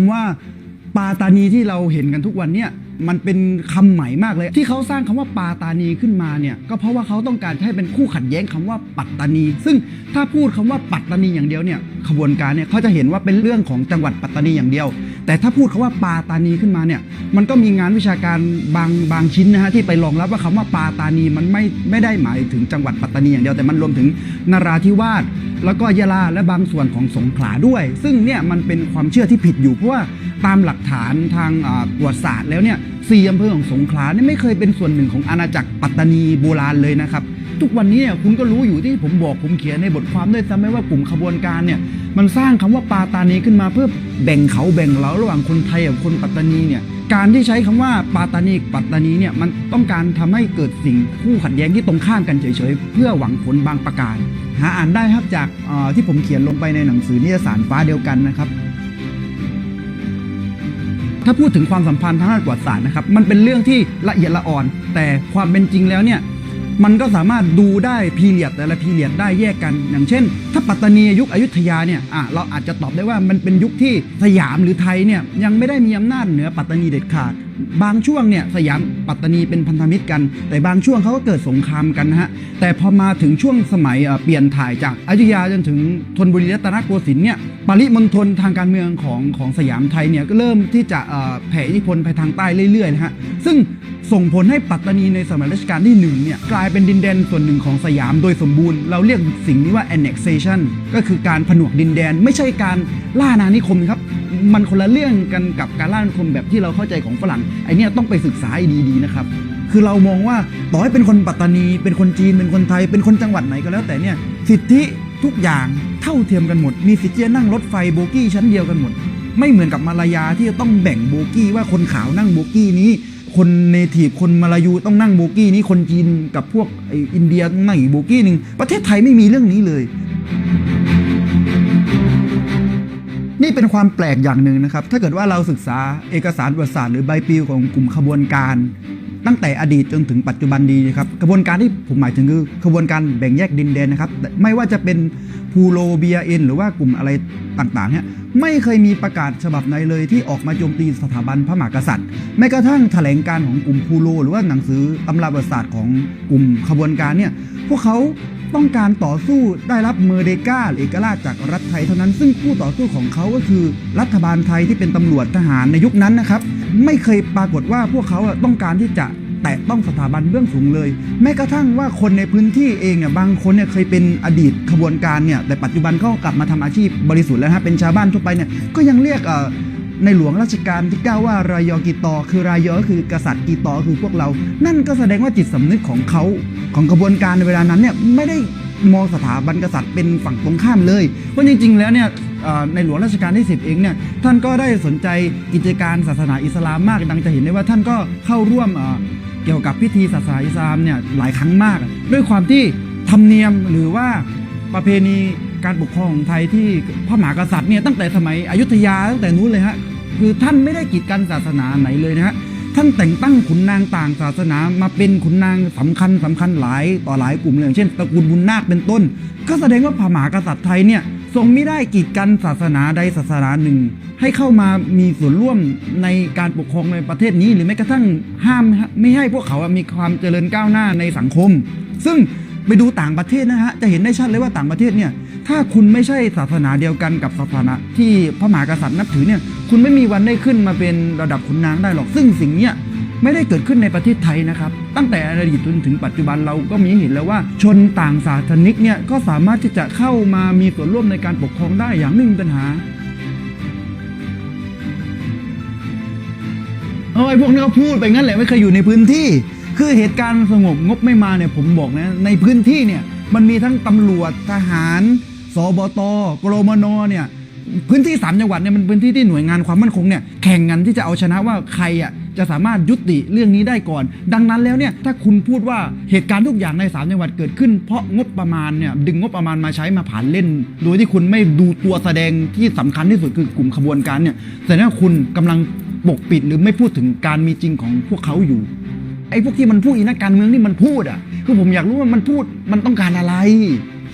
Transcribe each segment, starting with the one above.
ำว่าปาตานีที่เราเห็นกันทุกวันเนี่ยมันเป็นคำใหม่มากเลย ที่เขาสร้างคำว่าปาตานีขึ้นมาเนี่ยก็เพราะว่าเขาต้องการให้เป็นคู่ขัดแย้งคำว่าปัตตานี ซึ่งถ้าพูดคำว่าปัตตานีอย่างเดียวเนี่ยขบวนการเนี่ยเขาจะเห็นว่าเป็นเรื่องของจังหวัดปัตตานีอย่างเดียว แต่ถ้าพูดคำว่าปาตานีขึ้นมาเนี่ยมันก็มีงานวิชาการบางบางชิ้นนะฮะที่ไปรองรับว่าคำว่าปาตานีมันไม่ไม่ได้หมายถึงจังหวัดปัตตานีอย่างเดียวแต่มันรวมถึงนราธิวาสแล้วก็ยะลาและบางส่วนของสงขลาด้วย ซึ่งเนี่ยมันเป็นความเชื่อที่ผิดอยู่เพราะว่าตามหลักฐานทางอ่าประวัติศาสตร์แล้วเนี่ยสี่อำเภอของสงขลาเนี่ยไม่เคยเป็นส่วนหนึ่งของอาณาจักรปัตตานีโบราณเลยนะครับทุกวันนี้เนี่ยคุณก็รู้อยู่ที่ผมบอกผมเขียนในบทความด้วยซ้ำไหมว่ากลุ่มขบวนการเนี่ย มันสร้างคำว่าปาตานีขึ้นมาเพื่อแบ่งเขาแบ่งเราระหว่างคนไทยกับคนปัตตานีเนี่ยการที่ใช้คำว่าปาตานีปัตตานีเนี่ยมันต้องการทำให้เกิดสิ่งคู่ขัดแย้งที่ตรงข้ามกันเฉยๆ เพื่อหวังผลบางประการ หาอ่านได้ครับจากที่ผมเขียนลงไปในหนังสือนิยสารฟ้าเดียวกันนะครับ ถ้าพูดถึงความสัมพันธ์ทางด้านประวัติศาสตร์นะครับมันเป็นเรื่องที่ละเอียดละอ่อน แต่ความเป็นจริงแล้วเนี่ย มันก็สามารถดูได้พีเรียดแต่ละพีเรียดได้แยกกัน อย่างเช่น ถ้าปัตตานียุคอยุธยาเนี่ยอะเราอาจจะตอบได้ว่ามันเป็นยุคที่สยามหรือไทยเนี่ยยังไม่ได้มีอำนาจเหนือปัตตานีเด็ดขาด บางช่วงเนี่ยสยามปัตตานีเป็นพันธมิตรกัน แต่บางช่วงเขาก็เกิดสงครามกันนะฮะแต่พอมาถึงช่วงสมัยเปลี่ยนถ่ายจากอยุธยาจนถึงธนบุรีรัตนโกสินทร์เนี่ยปริมณฑลทางการเมืองของของสยามไทยเนี่ยก็เริ่มที่จะแผ่อิทธิพลไปทางใต้เรื่อยๆนะฮะซึ่งส่งผลให้ปัตตานีในสมัยรัชกาลที่หนึ่งเนี่ยกลายเป็นดินแดนส่วนหนึ่งของสยามโดยสมบูรณ์ เราเรียกสิ่งนี้ว่า annexation ก็คือการผนวกดินแดนไม่ใช่การล่าอานิคมครับ มันคนละเรื่องกันกับการล่าอาณานิคมแบบที่เราเข้าใจของฝรั่งไอเนี้ยต้องไปศึกษาให้ดีๆนะครับ คือเรามองว่าต่อให้เป็นคนปัตตานี เป็นคนจีนเป็นคนไทย เป็นคนจังหวัดไหนก็แล้วแต่เนี่ยสิทธิทุกอย่างเท่าเทียมกันหมด มีสิทธิจะนั่งรถไฟโบกี้ชั้นเดียวกันหมด ไม่เหมือนกับมาลายาที่จะต้องแบ่งโบกี้ว่าคนขาวนั่งโบกี้นี้ คนเนทีฟคนมาลายูต้องนั่งโบกี้นี้คนจีนกับพวกไออินเดียต้องนั่งอีกโบกี้หนึ่งประเทศไทยไม่มีเรื่องนี้เลย นี่เป็นความแปลกอย่างหนึ่งนะครับ ถ้าเกิดว่าเราศึกษาเอกสารประวัติศาสตร์หรือใบปลิวของกลุ่มขบวนการ ตั้งแต่อดีตจนถึงปัจจุบันดีนะครับกระบวนการที่ผมหมายถึงคือขบวนการแบ่งแยกดินแดนนะครับ ไม่ว่าจะเป็นพูโลเบียเอ็นหรือว่ากลุ่มอะไรต่างๆเนี่ย ไม่เคยมีประกาศฉบับไหนเลยที่ออกมาโจมตีสถาบันพระมหากษัตริย์ แม้กระทั่งแถลงการของกลุ่มพูโลหรือว่าหนังสือตำราประวัติศาสตร์ของกลุ่มขบวนการเนี่ยพวกเขาต้องการต่อสู้ได้รับเมอเดกาหรือเอกราชจากรัฐไทยเท่านั้น ซึ่งคู่ต่อสู้ของเขาก็คือรัฐบาลไทยที่เป็นตำรวจทหารในยุคนั้นนะครับ ไม่เคยปรากฏว่าพวกเขาต้องการที่จะ แตะต้องสถาบันเบื้องสูงเลย แม้กระทั่งว่าคนในพื้นที่เองเนี่ยบางคนเนี่ยเคยเป็นอดีตขบวนการเนี่ยแต่ปัจจุบันเขากลับมาทำอาชีพบริสุทธิ์แล้วฮะเป็นชาวบ้านทั่วไปเนี่ยก็ยังเรียกในหลวงรัชกาลที่ 9 ว่ารายอกีตอ คือรายอก็คือกษัตริย์กีตอคือพวกเรา นั่นก็แสดงว่าจิตสำนึกของเขาของขบวนการในเวลานั้นเนี่ยไม่ได้มองสถาบันกษัตริย์เป็นฝั่งตรงข้ามเลยเพราะจริง ๆ แล้วเนี่ยในหลวงรัชกาลที่ 10 เองเนี่ยท่านก็ได้สนใจกิจการศาสนาอิสลามมากดังจะเห็นได้ว่าท่านก็เข้าร่วม เกี่ยวกับพิธีศาสนาอิสลามเนี่ยหลายครั้งมาก ด้วยความที่ธรรมเนียมหรือว่าประเพณีการปกครองของไทยที่พระมหากษัตริย์เนี่ยตั้งแต่สมัยอยุธยาตั้งแต่นู้นเลยฮะคือท่านไม่ได้กีดกันศาสนาไหนเลยนะฮะท่านแต่งตั้งขุนนางต่างศาสนามาเป็นขุนนางสำคัญสำคัญหลายต่อหลายกลุ่มเลยอย่างเช่นตระกูลบุญนาคเป็นต้น ก็แสดงว่าพระมหากษัตริย์ไทยเนี่ย ทรงไม่ได้กีดกันศาสนาใดศาสนาหนึ่ง ให้เข้ามามีส่วนร่วมในการปกครองในประเทศนี้ หรือแม้กระทั่งห้ามไม่ให้พวกเขามีความเจริญก้าวหน้าในสังคม ซึ่งไปดูต่างประเทศนะฮะจะเห็นได้ชัดเลยว่าต่างประเทศเนี่ยถ้าคุณไม่ใช่ศาสนาเดียวกันกับศาสนาที่พระมหากษัตริย์นับถือเนี่ยคุณไม่มีวันได้ขึ้นมาเป็นระดับขุนนางได้หรอกซึ่งสิ่งเนี้ย ไม่ได้เกิดขึ้นในประเทศไทยนะครับ ตั้งแต่อดีตจนถึงปัจจุบันเราก็มีเห็นแล้วว่า ชนต่างศาสนิกเนี่ยก็สามารถที่จะเข้ามามีส่วนร่วมในการปกครองได้อย่างไม่มีปัญหาเออไอพวกนี้ก็พูดไปงั้นแหละไม่เคยอยู่ในพื้นที่ คือเหตุการณ์สงบงบไม่มาเนี่ยผมบอกนะในพื้นที่เนี่ยมันมีทั้งตำรวจทหาร สบตกรมนเนี่ยพื้นที่สามจังหวัดเนี่ยมันพื้นที่ที่หน่วยงานความมั่นคงเนี่ยแข่งกันที่จะเอาชนะว่าใครอะ จะสามารถยุติเรื่องนี้ได้ก่อน ดังนั้นแล้วเนี่ยถ้าคุณพูดว่าเหตุการณ์ทุกอย่างในสามจังหวัดเกิดขึ้น เพราะงบประมาณเนี่ยดึงงบประมาณมาใช้มาผ่านเล่น โดยที่คุณไม่ดูตัวแสดงที่สำคัญที่สุดคือกลุ่มขบวนการเนี่ยแสดงว่าคุณกำลังปกปิดหรือไม่พูดถึงการมีจริงของพวกเขาอยู่ไอ้พวกที่มันพูดอีนักการเมืองนี่มันพูดอะคือผมอยากรู้ว่ามันพูดมันต้องการอะไร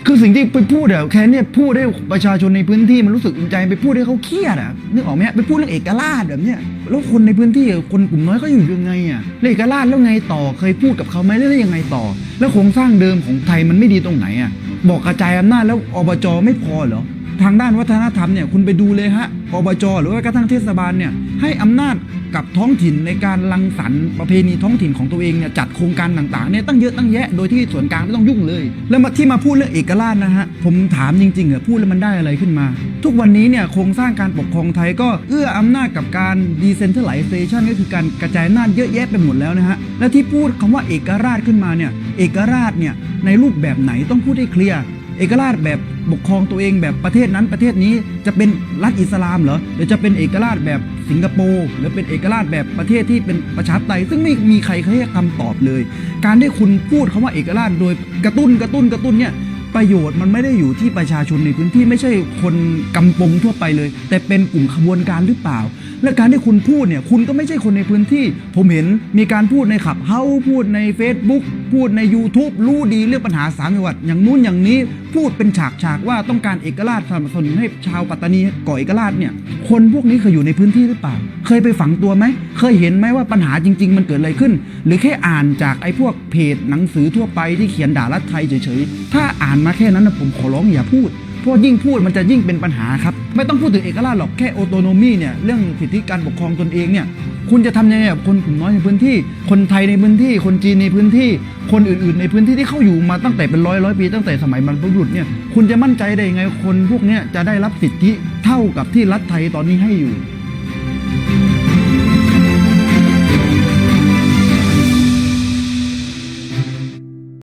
คือสิ่งที่ไปพูดอะแค่เนี่ยพูดให้ประชาชนในพื้นที่มันรู้สึกอุ่นใจไปพูดให้เขาเครียดอะนึกออกไหมไปพูดเรื่องเอกราชแบบเนี้ยแล้วคนในพื้นที่อะคนกลุ่มน้อยเขาอยู่ยังไงอะเอกราชแล้วไงต่อเคยพูดกับเขาไหมแล้วยังไงต่อ แล้วโครงสร้างเดิมของไทยมันไม่ดีตรงไหนอะบอกกระจายอำนาจแล้วอบจไม่พอเหรอ ทางด้านวัฒนธรรมเนี่ยคุณไปดูเลยฮะอบจหรือว่ากระทั่งเทศบาลเนี่ยให้อำนาจกับท้องถิ่นในการรังสรรค์ประเพณีท้องถิ่นของตัวเองเนี่ยจัดโครงการต่างๆเนี่ยตั้งเยอะตั้งแยะโดยที่ส่วนกลางไม่ต้องยุ่งเลย แล้วมาที่มาพูดเรื่องเอกราชนะฮะผมถามจริงๆเหรอพูดแล้วมันได้อะไรขึ้นมา ทุกวันนี้เนี่ยโครงสร้างการปกครองไทยก็เอื้ออำนาจกับการ decentralization ก็คือการกระจายอำนาจเยอะแยะไปหมดแล้วนะฮะและที่พูดคำว่าเอกราชขึ้นมาเนี่ยเอกราชเนี่ยในรูปแบบไหนต้องพูดให้เคลียร์ เอกราชแบบปกครองตัวเองแบบประเทศนั้นประเทศนี้จะเป็นรัฐอิสลามเหรอหรือจะเป็นเอกราชแบบสิงคโปร์หรือเป็นเอกราชแบบประเทศที่เป็นประชาธิปไตยซึ่งไม่มีใครให้คำตอบเลย การที่คุณพูดคำว่าเอกราชโดยกระตุ้นกระตุ้นกระตุ้นเนี่ยประโยชน์มันไม่ได้อยู่ที่ประชาชนในพื้นที่ไม่ใช่คนกำปงทั่วไปเลย แต่เป็นกลุ่มขบวนการหรือเปล่า และการที่คุณพูดเนี่ยคุณก็ไม่ใช่คนในพื้นที่ ผมเห็นมีการพูดในขับเฮาพูดใน Facebook พูดใน YouTube รู้ดีเรื่องปัญหาสามจังหวัด อย่างนู้นอย่างนี้พูดเป็นฉากฉากว่าต้องการเอกราชสนับสนุนให้ชาวปัตตานีก่อเอกราชเนี่ยคนพวกนี้เคยอยู่ในพื้นที่หรือเปล่า เคยไปฝังตัวไหม เคยเห็นไหมว่าปัญหาจริง ๆ มันเกิดอะไรขึ้น หรือแค่อ่านจากไอ้พวกเพจหนังสือทั่วไปที่เขียนด่ารัฐไทยเฉยๆถ้าอ่านมาแค่นั้นนะผมขอร้องอย่าพูด เพราะยิ่งพูดมันจะยิ่งเป็นปัญหาครับ ไม่ต้องพูดถึงเอกราชหรอกแค่โอโตโนมีเนี่ยเรื่องสิทธิการปกครองตนเองเนี่ยคุณจะทำยังไงกับคนกลุ่มน้อยในพื้นที่ คนไทยในพื้นที่ คนจีนในพื้นที่ คนอื่นๆ ในพื้นที่ที่เขาอยู่มาตั้งแต่เป็นร้อยร้อยปีตั้งแต่สมัยบรรพบุรุษเนี่ยคุณจะมั่นใจได้ยังไงคนพวกนี้จะได้รับสิทธิเท่ากับที่รัฐไทยตอนนี้ให้อยู่